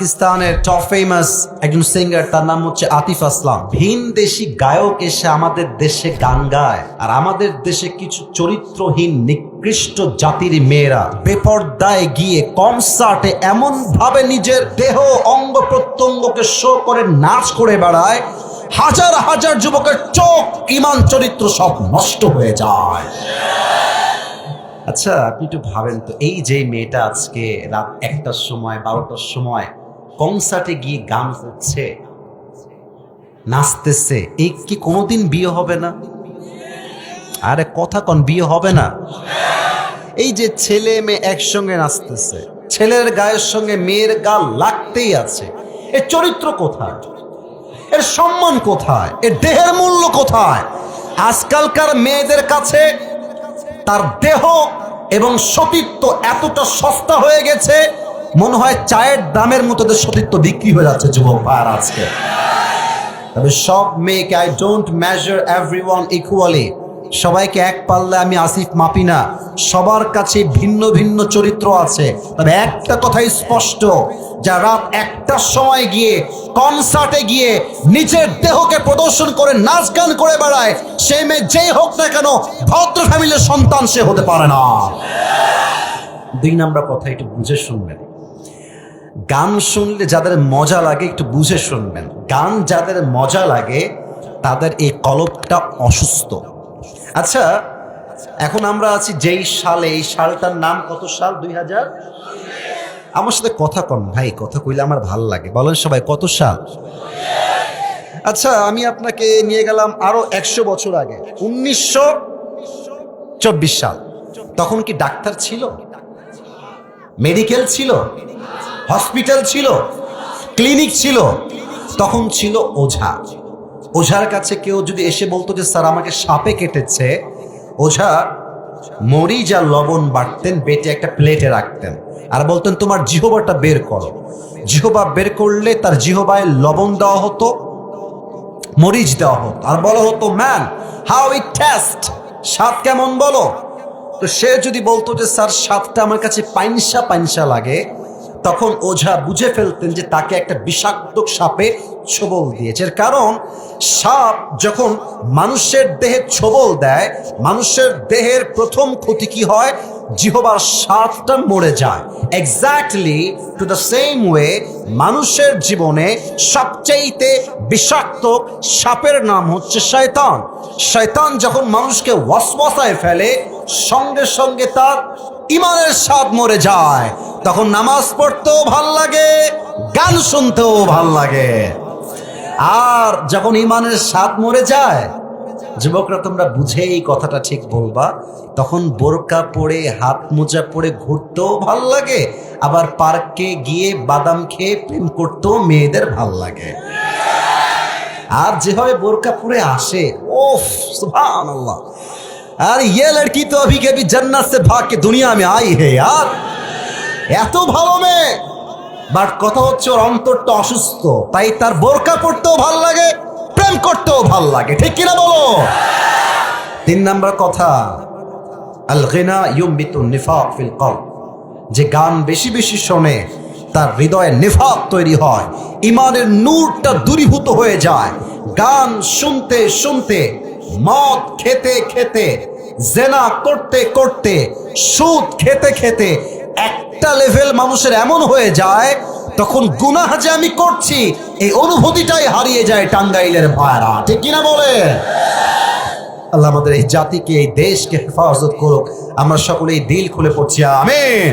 পাকিস্তানের top famous একজন singer তার নাম হচ্ছে আতিফ আসলাম। ভিন দেশি গায়ক এসে আমাদের দেশে গান গায়, আর আমাদের দেশে কিছু চরিত্রহীন, নিকৃষ্ট জাতির মেয়েরা বেপর্দায় গিয়ে কনসার্টে এমন ভাবে নিজের দেহ অঙ্গ প্রত্যঙ্গকে শো করে, নাচ করে বেড়ায়, হাজার হাজার যুবকের চোখ, ইমান, চরিত্র সব নষ্ট হয়ে যায়। আচ্ছা আপনি একটু ভাবেন তো, এই যে মেয়েটা আজকে রাত একটার সময়, বারোটার সময় কনসার্টে গিয়ে গান করছে, নাচতেছে এই কি কোনোদিন বিয়ে হবে না? আরে কথা কন, বিয়ে হবে না? এই যে ছেলে মেয়ে একসঙ্গে নাচতেছে, ছেলের গায়ের সঙ্গে মেয়ের গাল লাগতেই আছে এর চরিত্র কোথায়? এর সম্মান কোথায়? এর দেহের মূল্য কোথায়? আজকালকার মেয়েদের কাছে তার দেহ এবং সতীত্ব এতটা সস্তা হয়ে গেছে মনে হয় চায়ের দামের মতো তাদের সতীত্ব বিক্রি হয়ে যাচ্ছে, যুবক ভাইয়ার আজকে। তবে সব মেয়েকে I don't measure everyone equally সবাইকে এক পাল্লে আমি আসিফ মাপি না। সবার কাছে ভিন্ন ভিন্ন চরিত্র আছে। তবে একটা কথাই স্পষ্ট, যা রাত একটার সময় গিয়ে কনসার্টে গিয়ে নিজের দেহকে প্রদর্শন করে, নাচ গান করে বেড়ায় সে মেয়ে যেই হোক না কেন, ভদ্র ফ্যামিলির সন্তান সে হতে পারে না। দুই নাম্বার কথা, একটু বুঝে শুনবেন। গান শুনলে যাদের মজা লাগে, একটু বুঝে শুনবেন। গান যাদের মজা লাগে, তাদের এই কলপটা অসুস্থ। আচ্ছা এখন আমরা আছি যেই সালে, এই সালটার নাম কত সাল? দুই হাজার? আমার সাথে কথা কম ভাই, কথা কইলে আমার ভালো লাগে। বলেন সবাই, কত সাল? আচ্ছা আমি আপনাকে নিয়ে গেলাম আরও একশো বছর আগে, উনিশশো চব্বিশ সাল। তখন কি ডাক্তার ছিল? মেডিকেল ছিল? হসপিটাল ছিল, ক্লিনিক ছিল, তখন ছিল ওঝা। ওঝার কাছে কেউ যদি এসে বলতো যে, স্যার, আমাকে সাপে কেটেছে। ওঝা মরিচ আর লবণ বাটতেন বেটে একটা প্লেটে রাখতেন আর বলতেন, তোমার জিহবাটা বের করো। জিহবা বের করলে তার জিহবায় লবণ দেওয়া হতো, মরিচ দেওয়া হতো আর বলা হতো, ম্যান, হাউ ইট টেস্ট? স্বাদ কেমন বলো? তো সে যদি বলতো যে, স্যার, স্বাদটা আমার কাছে পাইনসা পাইনসা লাগে তখন ওঝা বুঝে ফেলতেন যে তাকে একটা বিষাক্ত সাপে ছোবল দিয়েছে। কারণ, সাপ যখন মানুষের দেহে ছোবল দেয়, মানুষের দেহের প্রথম ক্ষতি কি হয়? জিহবার সাপটা মরে যায়। Exactly to the same way মানুষের জীবনে সবচেয়েতে বিষাক্ত সাপের নাম হচ্ছে শয়তান। শয়তান যখন মানুষকে ওয়াসওয়াসায় ফেলে, সঙ্গে সঙ্গে তার ইমানের স্বাদ মরে যায়। তখন নামাজ পড়তেও ভাল লাগে গান শুনতেও ভাল লাগে আর যখন ইমানের স্বাদ মরে যায় যুবকরা তোমরা বুঝে এই কথাটা ঠিক বলবা তখন বোরকা পরে হাত মোজা পরে ঘুরতেও ভাল লাগে আবার পার্কে গিয়ে বাদাম খেয়ে প্রেম করতেও মেয়েদের ভাল লাগে আর যেভাবে বোরকা পরে আসে ওফ সুবহানাল্লাহ আর ये लड़की तो अभी के अभी जन्नत से भाग के दुनिया में आई है यार এত ভালো মেয়ে। বাট কথা হচ্ছে ওর অন্তরটা অসুস্থ, তাই তার বোরকা পড়তেও ভালো লাগে, প্রেম করতেও ভালো লাগে। ঠিক কিনা বলো? তিন নাম্বার কথা আল গিনা নিফাক ফিল কলব। যে গান বেশি বেশি শোনে, তার হৃদয়ে নিফাক তৈরি হয় ইমানের নূরটা দূরীভূত হয়ে যায়। গান শুনতে শুনতে, মদ খেতে খেতে, জেনা করতে করতে, সুদ খেতে খেতে একটা লেভেল মানুষের এমন হয়ে যায়, তখন গুনাহ যে আমি করছি, এই অনুভূতিটাই হারিয়ে যায় টাঙ্গাইলের ভাড়া ঠিক কিনা বলে? আল্লাহ আমাদের এই জাতিকে, এই দেশকে হেফাজত করুক। আমরা সকলেই দিল খুলে পড়ছি, আমিন।